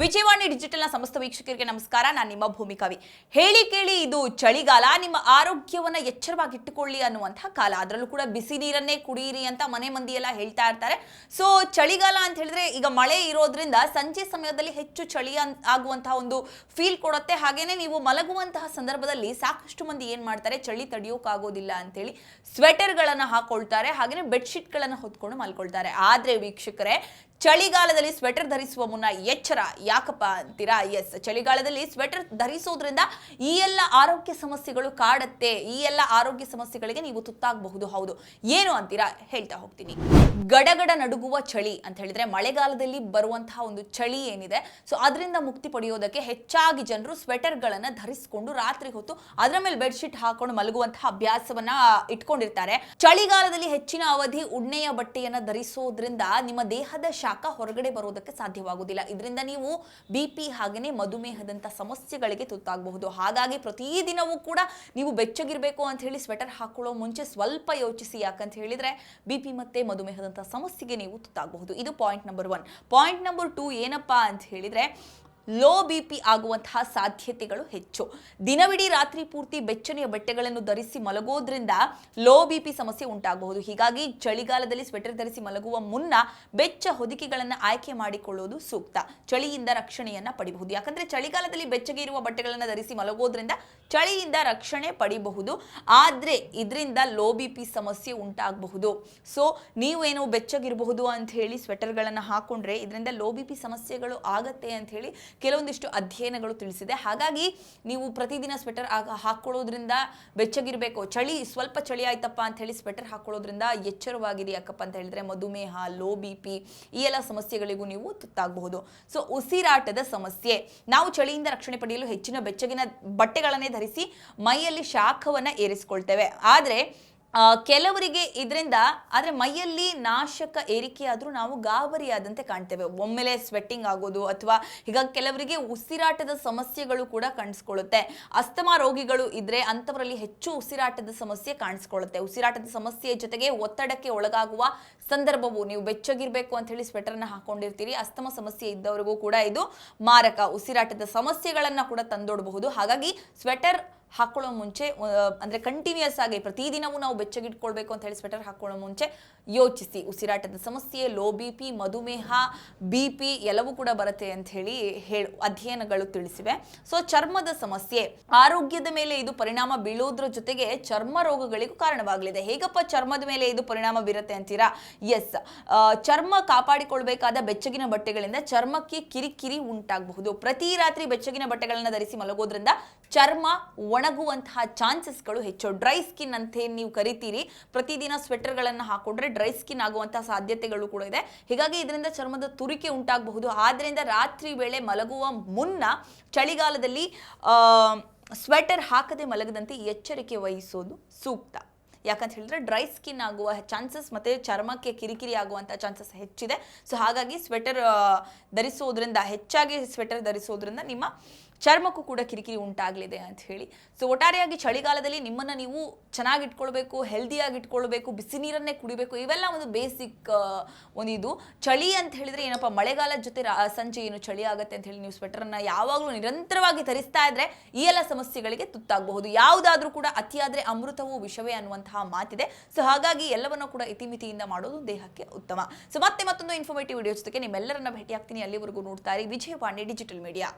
ವಿಜಯವಾಣಿ ಡಿಜಿಟಲ್ನ ಸಮಸ್ತ ವೀಕ್ಷಕರಿಗೆ ನಮಸ್ಕಾರ. ನಾನು ನಿಮ್ಮ ಭೂಮಿಕಾವಿ ಹೇಳಿ ಕೇಳಿ, ಇದು ಚಳಿಗಾಲ. ನಿಮ್ಮ ಆರೋಗ್ಯವನ್ನ ಎಚ್ಚರವಾಗಿಟ್ಟುಕೊಳ್ಳಿ ಅನ್ನುವಂಥ ಕಾಲ. ಅದರಲ್ಲೂ ಕೂಡ ಬಿಸಿ ನೀರನ್ನೇ ಕುಡಿಯಿರಿ ಅಂತ ಮನೆ ಮಂದಿ ಎಲ್ಲ ಹೇಳ್ತಾ ಇರ್ತಾರೆ. ಸೊ ಚಳಿಗಾಲ ಅಂತ ಹೇಳಿದ್ರೆ ಈಗ ಮಳೆ ಇರೋದ್ರಿಂದ ಸಂಜೆ ಸಮಯದಲ್ಲಿ ಹೆಚ್ಚು ಚಳಿ ಆಗುವಂತಹ ಒಂದು ಫೀಲ್ ಕೊಡುತ್ತೆ. ಹಾಗೇನೆ ನೀವು ಮಲಗುವಂತಹ ಸಂದರ್ಭದಲ್ಲಿ ಸಾಕಷ್ಟು ಮಂದಿ ಏನು ಮಾಡ್ತಾರೆ? ಚಳಿ ತಡೆಯೋಕ್ಕಾಗೋದಿಲ್ಲ ಅಂತೇಳಿ ಸ್ವೆಟರ್ಗಳನ್ನು ಹಾಕೊಳ್ತಾರೆ. ಹಾಗೇನೆ ಬೆಡ್ಶೀಟ್ಗಳನ್ನು ಹೊತ್ಕೊಂಡು ಮಲ್ಕೊಳ್ತಾರೆ. ಆದ್ರೆ ವೀಕ್ಷಕರೇ ಚಳಿಗಾಲದಲ್ಲಿ ಸ್ವೆಟರ್ ಧರಿಸುವ ಮುನ್ನ ಎಚ್ಚರ. ಯಾಕಪ್ಪ ಅಂತೀರಾ? ಎಸ್ ಚಳಿಗಾಲದಲ್ಲಿ ಸ್ವೆಟರ್ ಧರಿಸೋದ್ರಿಂದ ಈ ಎಲ್ಲ ಆರೋಗ್ಯ ಸಮಸ್ಯೆಗಳು ಕಾಡತ್ತೆ. ಈ ಎಲ್ಲ ಆರೋಗ್ಯ ಸಮಸ್ಯೆಗಳಿಗೆ ನೀವು ತುತ್ತಾಗಬಹುದು. ಹೌದು. ಏನು ಅಂತೀರಾ? ಹೇಳ್ತಾ ಹೋಗ್ತೀನಿ. ಗಡಗಡ ನಡುಗುವ ಚಳಿ ಅಂತ ಹೇಳಿದ್ರೆ ಮಳೆಗಾಲದಲ್ಲಿ ಬರುವಂತಹ ಒಂದು ಚಳಿ ಏನಿದೆ ಸೊ ಅದರಿಂದ ಮುಕ್ತಿ ಪಡೆಯೋದಕ್ಕೆ ಹೆಚ್ಚಾಗಿ ಜನರು ಸ್ವೆಟರ್ಗಳನ್ನು ಧರಿಸಿಕೊಂಡು ರಾತ್ರಿ ಹೊತ್ತು ಅದರ ಮೇಲೆ ಬೆಡ್ಶೀಟ್ ಹಾಕೊಂಡು ಮಲಗುವಂತಹ ಅಭ್ಯಾಸವನ್ನ ಇಟ್ಕೊಂಡಿರ್ತಾರೆ. ಚಳಿಗಾಲದಲ್ಲಿ ಹೆಚ್ಚಿನ ಅವಧಿ ಉಣ್ಣೆಯ ಬಟ್ಟೆಯನ್ನ ಧರಿಸೋದ್ರಿಂದ ನಿಮ್ಮ ದೇಹದ ಶಾಖ ಹೊರಗಡೆ ಬರೋದಕ್ಕೆ ಸಾಧ್ಯವಾಗುವುದಿಲ್ಲ. ಇದರಿಂದ ನೀವು ಬಿ ಪಿ ಹಾಗೆಯೇ ಮಧುಮೇಹದಂಥ ಸಮಸ್ಯೆಗಳಿಗೆ ತುತ್ತಾಗಬಹುದು. ಹಾಗಾಗಿ ಪ್ರತಿದಿನವೂ ಕೂಡ ನೀವು ಬೆಚ್ಚಗಿರಬೇಕು ಅಂತ ಹೇಳಿ ಸ್ವೆಟರ್ ಹಾಕೊಳ್ಳೋ ಮುಂಚೆ ಸ್ವಲ್ಪ ಯೋಚಿಸಿ. ಯಾಕಂತ ಹೇಳಿದರೆ ಬಿ ಪಿ ಮತ್ತು ಮಧುಮೇಹದಂಥ ಸಮಸ್ಯೆಗೆ ನೀವು ತುತ್ತಾಗಬಹುದು. ಇದು point number one point number two ಏನಪ್ಪಾ ಅಂತ ಹೇಳಿದ್ರೆ ಲೋ ಬಿ ಪಿ ಆಗುವಂತಹ ಸಾಧ್ಯತೆಗಳು ಹೆಚ್ಚು. ದಿನವಿಡೀ ರಾತ್ರಿ ಪೂರ್ತಿ ಬೆಚ್ಚನೆಯ ಬಟ್ಟೆಗಳನ್ನು ಧರಿಸಿ ಮಲಗೋದ್ರಿಂದ ಲೋ ಬಿ ಪಿ ಸಮಸ್ಯೆ ಉಂಟಾಗಬಹುದು. ಹೀಗಾಗಿ ಚಳಿಗಾಲದಲ್ಲಿ ಸ್ವೆಟರ್ ಧರಿಸಿ ಮಲಗುವ ಮುನ್ನ ಬೆಚ್ಚ ಹೊದಿಕೆಗಳನ್ನು ಆಯ್ಕೆ ಮಾಡಿಕೊಳ್ಳುವುದು ಸೂಕ್ತ. ಚಳಿಯಿಂದ ರಕ್ಷಣೆಯನ್ನ ಪಡಿಬಹುದು. ಯಾಕಂದ್ರೆ ಚಳಿಗಾಲದಲ್ಲಿ ಬೆಚ್ಚಗೆ ಇರುವ ಬಟ್ಟೆಗಳನ್ನು ಧರಿಸಿ ಮಲಗೋದ್ರಿಂದ ಚಳಿಯಿಂದ ರಕ್ಷಣೆ ಪಡಿಬಹುದು. ಆದ್ರೆ ಇದರಿಂದ ಲೋ ಬಿ ಪಿ ಸಮಸ್ಯೆ ಉಂಟಾಗಬಹುದು. ಸೊ, ನೀವೇನು ಬೆಚ್ಚಗಿರಬಹುದು ಅಂತ ಹೇಳಿ ಸ್ವೆಟರ್ಗಳನ್ನು ಹಾಕೊಂಡ್ರೆ ಇದರಿಂದ ಲೋ ಬಿ ಪಿ ಸಮಸ್ಯೆಗಳು ಆಗತ್ತೆ ಅಂತ ಹೇಳಿ ಕೆಲವೊಂದಿಷ್ಟು ಅಧ್ಯಯನಗಳು ತಿಳಿಸಿದೆ. ಹಾಗಾಗಿ ನೀವು ಪ್ರತಿದಿನ ಸ್ವೆಟರ್ ಹಾಕೊಳ್ಳೋದ್ರಿಂದ ಬೆಚ್ಚಗಿರಬೇಕು. ಚಳಿ, ಸ್ವಲ್ಪ ಚಳಿ ಆಯ್ತಪ್ಪ ಅಂತ ಹೇಳಿ ಸ್ವೆಟರ್ ಹಾಕೊಳ್ಳೋದ್ರಿಂದ ಎಚ್ಚರವಾಗಿರಿ ಯಾಕಪ್ಪ ಅಂತ ಹೇಳಿದ್ರೆ ಮಧುಮೇಹ, ಲೋ ಬಿ ಪಿ ಈ ಎಲ್ಲ ಸಮಸ್ಯೆಗಳಿಗೂ ನೀವು ತುತ್ತಾಗಬಹುದು. ಸೊ, ಉಸಿರಾಟದ ಸಮಸ್ಯೆ. ನಾವು ಚಳಿಯಿಂದ ರಕ್ಷಣೆ ಪಡೆಯಲು ಹೆಚ್ಚಿನ ಬೆಚ್ಚಗಿನ ಬಟ್ಟೆಗಳನ್ನೇ ಧರಿಸಿ ಮೈಯಲ್ಲಿ ಶಾಖವನ್ನ ಏರಿಸಿಕೊಳ್ತೇವೆ. ಆದ್ರೆ ಕೆಲವರಿಗೆ ಇದರಿಂದ ಆದರೆ ಮೈಯಲ್ಲಿ ನಾಶಕ ಏರಿಕೆಯಾದರೂ ನಾವು ಗಾಬರಿಯಾದಂತೆ ಕಾಣ್ತೇವೆ. ಒಮ್ಮೆಲೆ ಸ್ವೆಟ್ಟಿಂಗ್ ಆಗೋದು ಅಥವಾ ಈಗ ಕೆಲವರಿಗೆ ಉಸಿರಾಟದ ಸಮಸ್ಯೆಗಳು ಕೂಡ ಕಾಣಿಸ್ಕೊಳ್ಳುತ್ತೆ. ಅಸ್ತಮಾ ರೋಗಿಗಳು ಇದ್ರೆ ಅಂಥವರಲ್ಲಿ ಹೆಚ್ಚು ಉಸಿರಾಟದ ಸಮಸ್ಯೆ ಕಾಣಿಸ್ಕೊಳ್ಳುತ್ತೆ. ಉಸಿರಾಟದ ಸಮಸ್ಯೆ ಜೊತೆಗೆ ಒತ್ತಡಕ್ಕೆ ಒಳಗಾಗುವ ಸಂದರ್ಭವು ನೀವು ಬೆಚ್ಚಗಿರಬೇಕು ಅಂತ ಹೇಳಿ ಸ್ವೆಟರ್ನ ಹಾಕೊಂಡಿರ್ತೀರಿ. ಅಸ್ತಮ ಸಮಸ್ಯೆ ಇದ್ದವರಿಗೂ ಕೂಡ ಇದು ಮಾರಕ. ಉಸಿರಾಟದ ಸಮಸ್ಯೆಗಳನ್ನು ಕೂಡ ತಂದೊಡಬಹುದು. ಹಾಗಾಗಿ ಸ್ವೆಟರ್ ಹಾಕೊಳ್ಳೋ ಮುಂಚೆ ಅಂದರೆ ಕಂಟಿನ್ಯೂಸ್ ಆಗಿ ಪ್ರತಿದಿನವೂ ನಾವು ಬೆಚ್ಚಗಿಟ್ಕೊಳ್ಬೇಕು ಅಂತ ಹೇಳಿ ಸ್ವೆಟರ್ ಹಾಕೊಳ್ಳೋ ಮುಂಚೆ ಯೋಚಿಸಿ. ಉಸಿರಾಟದ ಸಮಸ್ಯೆ, ಲೋ ಬಿ ಪಿ, ಮಧುಮೇಹ, ಬಿ ಪಿ ಎಲ್ಲವೂ ಕೂಡ ಬರುತ್ತೆ ಅಂತ ಹೇಳಿ ಅಧ್ಯಯನಗಳು ತಿಳಿಸಿವೆ. ಸೊ, ಚರ್ಮದ ಸಮಸ್ಯೆ. ಆರೋಗ್ಯದ ಮೇಲೆ ಇದು ಪರಿಣಾಮ ಬೀಳೋದ್ರ ಜೊತೆಗೆ ಚರ್ಮ ರೋಗಗಳಿಗೂ ಕಾರಣವಾಗಲಿದೆ. ಹೇಗಪ್ಪ ಚರ್ಮದ ಮೇಲೆ ಇದು ಪರಿಣಾಮ ಬೀರುತ್ತೆ ಅಂತೀರಾ? ಎಸ್. ಚರ್ಮ ಕಾಪಾಡಿಕೊಳ್ಬೇಕಾದ ಬೆಚ್ಚಗಿನ ಬಟ್ಟೆಗಳಿಂದ ಚರ್ಮಕ್ಕೆ ಕಿರಿಕಿರಿ ಉಂಟಾಗಬಹುದು. ಪ್ರತಿ ರಾತ್ರಿ ಬೆಚ್ಚಗಿನ ಬಟ್ಟೆಗಳನ್ನ ಧರಿಸಿ ಮಲಗೋದ್ರಿಂದ ಚರ್ಮ ಒಣಗುವಂತಹ ಚಾನ್ಸಸ್ಗಳು ಹೆಚ್ಚು. ಡ್ರೈ ಸ್ಕಿನ್ ಅಂತ ನೀವು ಕರಿತೀರಿ. ಪ್ರತಿದಿನ ಸ್ವೆಟರ್ಗಳನ್ನು ಹಾಕೊಂಡ್ರೆ ಡ್ರೈ ಸ್ಕಿನ್ ಆಗುವಂತಹ ಸಾಧ್ಯತೆಗಳು ಕೂಡ ಇದೆ. ಹೀಗಾಗಿ ಇದರಿಂದ ಚರ್ಮದ ತುರಿಕೆ ಉಂಟಾಗಬಹುದು. ಆದ್ರಿಂದ ರಾತ್ರಿ ವೇಳೆ ಮಲಗುವ ಮುನ್ನ ಚಳಿಗಾಲದಲ್ಲಿ ಸ್ವೆಟರ್ ಹಾಕದೆ ಮಲಗದಂತೆ ಎಚ್ಚರಿಕೆ ವಹಿಸೋದು ಸೂಕ್ತ. ಯಾಕಂತ ಹೇಳಿದ್ರೆ ಡ್ರೈ ಸ್ಕಿನ್ ಆಗುವ ಚಾನ್ಸಸ್ ಮತ್ತೆ ಚರ್ಮಕ್ಕೆ ಕಿರಿಕಿರಿ ಆಗುವಂಥ ಚಾನ್ಸಸ್ ಹೆಚ್ಚಿದೆ. ಸೊ ಹಾಗಾಗಿ ಸ್ವೆಟರ್ ಧರಿಸೋದ್ರಿಂದ, ಹೆಚ್ಚಾಗಿ ಸ್ವೆಟರ್ ಧರಿಸೋದ್ರಿಂದ ನಿಮ್ಮ ಚರ್ಮಕ್ಕೂ ಕೂಡ ಕಿರಿಕಿರಿ ಉಂಟಾಗಲಿದೆ ಅಂತ ಹೇಳಿ. ಸೊ ಒಟ್ಟಾರೆಯಾಗಿ ಚಳಿಗಾಲದಲ್ಲಿ ನಿಮ್ಮನ್ನು ನೀವು ಚೆನ್ನಾಗಿ ಇಟ್ಕೊಳ್ಬೇಕು ಹೆಲ್ದಿಯಾಗಿ ಇಟ್ಕೊಳ್ಬೇಕು ಬಿಸಿ ನೀರನ್ನೇ ಕುಡಿಬೇಕು, ಇವೆಲ್ಲ ಒಂದು ಬೇಸಿಕ್ ಒಂದು ಇದು ಚಳಿ ಅಂತ ಹೇಳಿದರೆ ಏನಪ್ಪ, ಮಳೆಗಾಲದ ಜೊತೆ ಸಂಜೆ ಏನು ಚಳಿ ಆಗುತ್ತೆ ಅಂತ ಹೇಳಿ ನೀವು ಸ್ವೆಟರನ್ನು ಯಾವಾಗಲೂ ನಿರಂತರವಾಗಿ ಧರಿಸ್ತಾ ಇದ್ರೆ ಈ ಎಲ್ಲ ಸಮಸ್ಯೆಗಳಿಗೆ ತುತ್ತಾಗಬಹುದು. ಯಾವುದಾದ್ರೂ ಕೂಡ ಅತಿಯಾದರೆ ಅಮೃತವೂ ವಿಷವೇ ಅನ್ನುವಂತಹ ಮಾತಿದೆ. ಸೊ ಹಾಗಾಗಿ ಎಲ್ಲವನ್ನು ಕೂಡ ಇತಿಮಿತಿಯಿಂದ ಮಾಡೋದು ದೇಹಕ್ಕೆ ಉತ್ತಮ. ಸೊ ಮತ್ತೆ ಮತ್ತೊಂದು ಇನ್ಫಾರ್ಮೇಟಿವ್ ವಿಡಿಯೋ ಜೊತೆಗೆ ನಿಮ್ಮೆಲ್ಲರನ್ನ ಭೇಟಿ ಆಗ್ತೀನಿ ಅಲ್ಲಿವರೆಗೂ ನೋಡ್ತಾ ಇರಿ ವಿಜಯವಾಣಿ ಡಿಜಿಟಲ್ ಮೀಡಿಯಾ